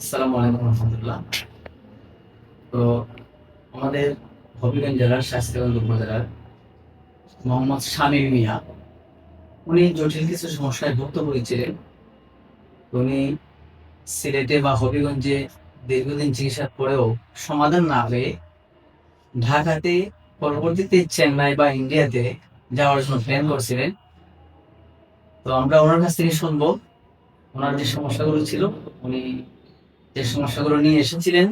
আসসালামু আলাইকুম রহমতুল্লাহ। তো আমাদের হবিগঞ্জ জেলার স্বাস্থ্যগঞ্জ উপজেলার মোহাম্মদ শামীম মিয়া, উনি জটিল কিছু সমস্যায় ভুক্ত হয়েছিলেন উনি সিলেটে বা হবিগঞ্জে দীর্ঘদিন চিকিৎসা করেও সমাধান না হয়ে ঢাকাতে, পরবর্তীতে চেন্নাই বা ইন্ডিয়াতে যাওয়ার জন্য প্ল্যান করছিলেন। তো আমরা ওনার কাছ থেকে শুনব, ওনার যে সমস্যাগুলো ছিল, উনি যে সমস্যাগুলো নিয়ে এসেছিলেন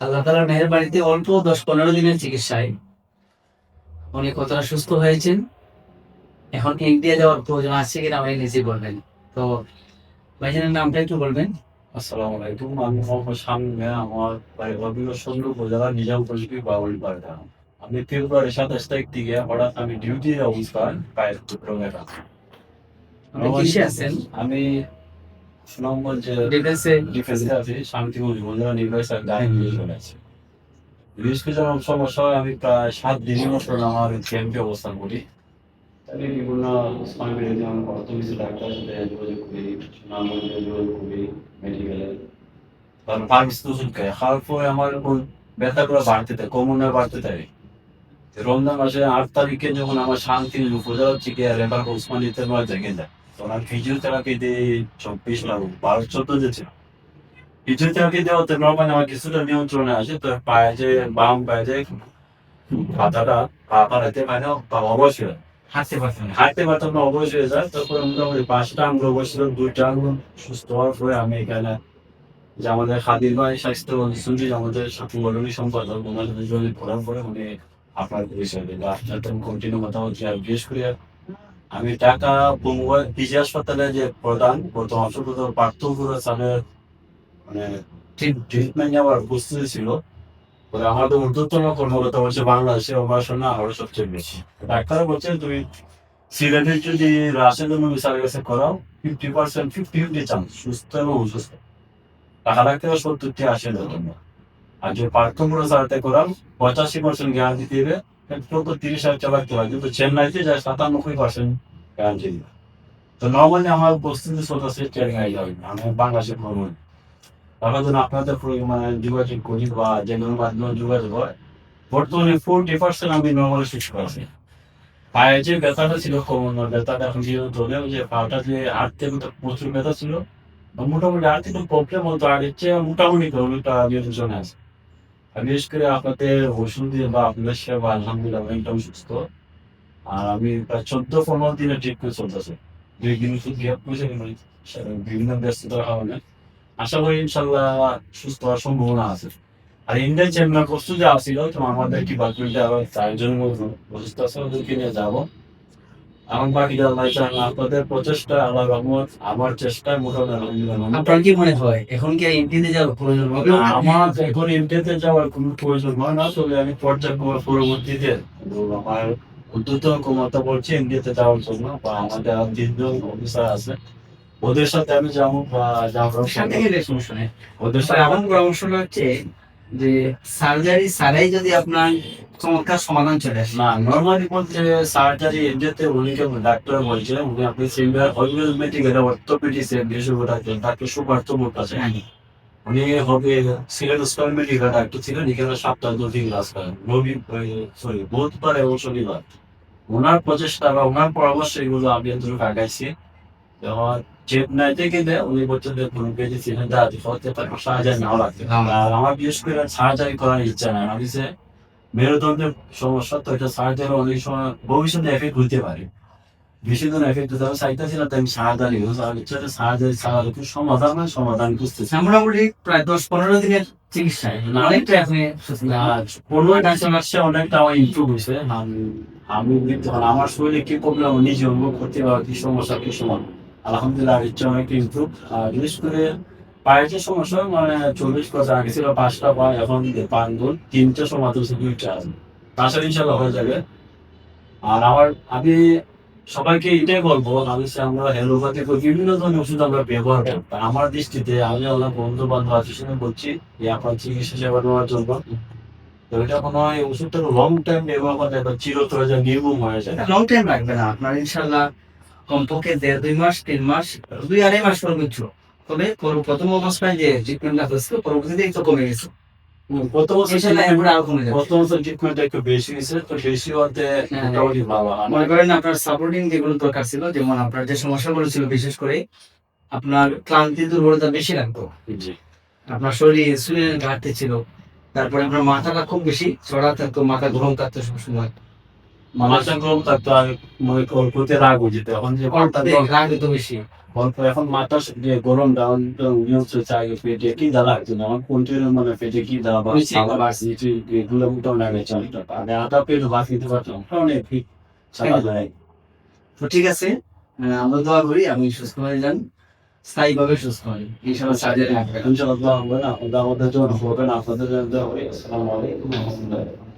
আল্লাহ তালার মেহরবাড়িতে অল্প দশ পনেরো দিনের চিকিৎসায় উনি কতটা সুস্থ হয়েছেন এখন ইন্ডিয়া যাওয়ার প্রয়োজন আছে কিনা উনি নিজে বলবেন। তো ভাইজানের নামটা একটু বলবেন। আসসালামু আলাইকুম আমি মোহাম্মদ মিয়া, আমার বাড়ি হবিগঞ্জ চন্দ্র উপজেলা নিজামপুর বাউল পাড়া। আমি ফেব্রুয়ারি সাতাশ তারিখ থেকে হঠাৎ আমি ডিউটি অবস্থান পায়ের আপনি আছেন? আমি সুনামগঞ্জ ডিফেন্সে ডিফেন্সে আছি আছি বিশেষ করে যখন সমস্যা হয় আমি প্রায় সাত দিনের মতো আমার ক্যাম্পে অবস্থান করি। তাহলে বিভিন্ন সময় যেমন কত কিছু ডাক্তারের সাথে যোগাযোগ করি যোগাযোগ করি মেডিকেলে কারণ ওষুধ খাই খাওয়ার পরে আমার ব্যথাগুলো বাড়তে থাকে কমনে বাড়তে থাকে। রমজান মাসে আট তারিখে যখন আমার শান্তি উপজেলা থেকে রেফার ওসমানিতে নয় জায়গায় যায় চব্বিশ লাগু বারো চোদ্দ ফিজিওথেরাপি দেওয়াতে নর্মালি আমার কিছুটা নিয়ন্ত্রণে আসে তো পায়ে যে বাম পায়ে যে পাতাটা পা পাড়াতে না বা হয়। হাঁটতে হাঁটতে পারতাম না অবশ্যই হয়ে যায় তারপরে মোটামুটি পাঁচটা দুইটা সুস্থ হওয়ার পরে আমি এখানে যে আমাদের খাদির ভাই স্বাস্থ্য সুন্দর আমাদের সংগঠনী সম্পাদক ওনার যোগাযোগ করার পরে উনি আপনার বিষয় আপনার তো কন্টিনিউ মতামত যে বিশেষ করে আমি টাকা বঙ্গবন্ধু পিজি হাসপাতালে যে প্রধান, প্রথম অসুবিধ পার্থপুর স্যারের মানে ট্রিটমেন্ট নেওয়ার প্রস্তুতি ছিল। পরে আমাদের ঊর্ধ্বতন কর্মকর্তা বলছে বাংলাদেশে অপারেশন আরও সবচেয়ে বেশি। ডাক্তার বলছে তুমি সিলেটের যদি রাশেদ স্যারের কাছে করাও fifty percent fifty fifty chance সুস্থ এবং অসুস্থ। টাকা রাখতে সত্তরটি আশি হাজার আর যদি পার্থপুর স্যারতে করাও, পঁচাশি পার্সেন্ট গ্যারান্টি দিবে তো তিরিশ হাজার চালাতে কিন্তু চেন্নাইতে যায় পার্সেন্ট তো নর্মালি আমার যাবে আমি বাংলাদেশে ভ্রমণ। তার জন্য আপনাদের মানে যোগাযোগ করি বা যে কোনো মাধ্যমে যোগাযোগ হয় বর্তমানে ফোরটি পার্সেন্ট আমি নর্মালি সুস্থ আছি পায়ে যে ব্যথাটা ছিল কমানোর ব্যথাটা এখন যে ধরে যে পাটা যে হাঁটতে প্রচুর ব্যথা ছিল, মোটামুটি আর প্রবলেম হতো, আর হচ্ছে মোটামুটি নিয়ন্ত্রণে আছে। বিশেষ করে আপনাদের ওষুধ দিয়ে বা আপনাদের সেবা আলহামদুলিল্লাহ একদম সুস্থ। আর আমি প্রায় চোদ্দ পনেরো দিনের ট্রিটমেন্ট চলতেছে। দুই দিন ওষুধ গ্যাপ করেছে বিভিন্ন ব্যস্ততার কারণে। আশা করি ইনশাল্লাহ সুস্থ হওয়ার সম্ভাবনা আছে। আর ইন্ডিয়ান চেম্বার প্রস্তুতি আসছিল তো আমাদের ডিপার্টমেন্টে আরও চারজন মতো অসুস্থ আছে, ওদেরকে নিয়ে যাব। এখন বাকি আল্লাহ চান আপনাদের প্রচেষ্টা আল্লাহ রহমত আমার চেষ্টায় মোটামুটি আপনার কি মনে হয় এখন কি ইন্ডিয়াতে যাওয়ার প্রয়োজন হবে? আমার এখন ইন্ডিয়াতে যাওয়ার কোনো প্রয়োজন হয় না তবে আমি পর্যায়ক্রমে পরবর্তীতে তো আমার উদ্যত ক্ষমতা বলছে ইন্ডিয়াতে যাওয়ার জন্য বা আমাদের তিনজন অফিসার আছে। ওদের সাথে আমি যাব বা যাওয়ার সমস্যা নেই। ওদের সাথে আমার পরামর্শটা হচ্ছে যে সার্জারি ছাড়াই যদি আপনার চমৎকার সমাধান চলে আসে। না নর্মালি বলতে সার্জারি উনিকে ডাক্তার বলছে উনি আপনি অর্থোপেডিক্স বিশেষজ্ঞ ডাক্তার ডাক্তার সুপার্থ বোর্ড আছে। হ্যাঁ। উনি হবে সিলেট স্কয়ার মেডিকেল ডাক্তার ছিলেন এখানে সপ্তাহে দু তিন ক্লাস করেন রবি সরি বুধবার এবং শনিবার। ওনার প্রচেষ্টা বা ওনার পরামর্শ এগুলো আমি এতটুকু আগাইছি। যেমন চেন্নাই থেকে দেয় উনি বলছেন যে কোনো পেজে ছিলেন দাঁড়াতে হতে পারে সার্জারি নাও হ্যাঁ। আর আমার বিশেষ করে সার্জারি করার ইচ্ছা নাই। আমি যে মেরুদণ্ডের সমস্যা তো এটা সার্জারি অনেক সময় ভবিষ্যতে এফেক্ট হতে পারে। বেশি দিন এফেক্ট হতে হবে চাইতেছিলাম আমি আর ইচ্ছা একটু সমাধান হয় সমাধান খুঁজতেছি। মোটামুটি প্রায় দশ পনেরো দিনের চিকিৎসায় অনেকটা আপনি পনেরো অনেকটা আমার ইমপ্রুভ হয়েছে। আমি- আমি আমার শরীরে কি প্রবলেম নিজে অনুভব করতে পারি কি সমস্যা কি সমান আলহামদুলিল্লাহ অনেকটা ইমপ্রুভ আর বিশেষ করে পায়ের সমস্যা মানে চল্লিশ আগে ছিল, পাঁচটা পা, এখন তিনটে আছে। তাছাড়া ইনশাল্লাহ হয়ে যাবে। আর আমার, আমি সবাইকে এটাই বলব, আমি আমরা বিভিন্ন ধরনের ওষুধ আমরা ব্যবহার করি। আমার দৃষ্টিতে, আমি আমার বন্ধু বান্ধব আছে শুনে বলছি যে আপনার চিকিৎসা সেবা নেওয়ার জন্য। তো এটা হয় ওষুধটা লং টাইম ব্যবহার করলে চিরতরে যা নির্মম হয়ে যায়। লং টাইম লাগবে না। আপনার ইনশাল্লাহ কমপক্ষে দেড় দুই মাস তিন মাস দুই আড়াই মাস সর্বোচ্চ তবে পর- প্রথম অবস্থায় যে ট্রিটমেন্টটা হয়েছিল পরবর্তীতে একটু কমে গেছে। গত বছর ইনশাল্লাহ এরপরে আরও কমে যাবে। গত বছর ট্রিটমেন্টটা একটু বেশি হয়েছে তো বেশি হতে হ্যাঁ। মোটামুটি ভালো মনে করেন আপনার সাপোর্টিং যেগুলো দরকার ছিল যেমন আপনার যে সমস্যাগুলো ছিল বিশেষ করে আপনার ক্লান্তি দুর্বলতা বেশি লাগতো। আপনার শরীরে ইনসুলিনের ঘাটতি ছিল তারপরে আপনার মাথাটা খুব বেশি চড়া থাকতো মাথা গরম থাকতো সবসময়। থাকতো মনে কর প্রতি রাগ যেত। এখন যে রাগ হতো বেশি। অল্প এখন মাথা যে গরমটা নিয়ন্ত্রণ চাই পেটে কি দাঁড়া একজন আমার কন্টিনিউ মানে পেটে কি দাঁড়া বা বুঝছি। সালা বাড়ছি এগুলো মোটামুটি লাগে চলতে আগে আধা পেট বাস দিতে পারতাম। অনেক ঠিক চালা যায়। তো ঠিক আছে আমরা দোয়া করি আমি সুস্থ হয়ে যান স্থায়ীভাবে সুস্থ সার্জারি রাখবেন ইনশাআল্লাহ হবে না। আমাদের জন্য হবে না আপনাদের জন্য হবে। আসসালামু আলাইকুম ওয়া রাহমাতুল্লাহি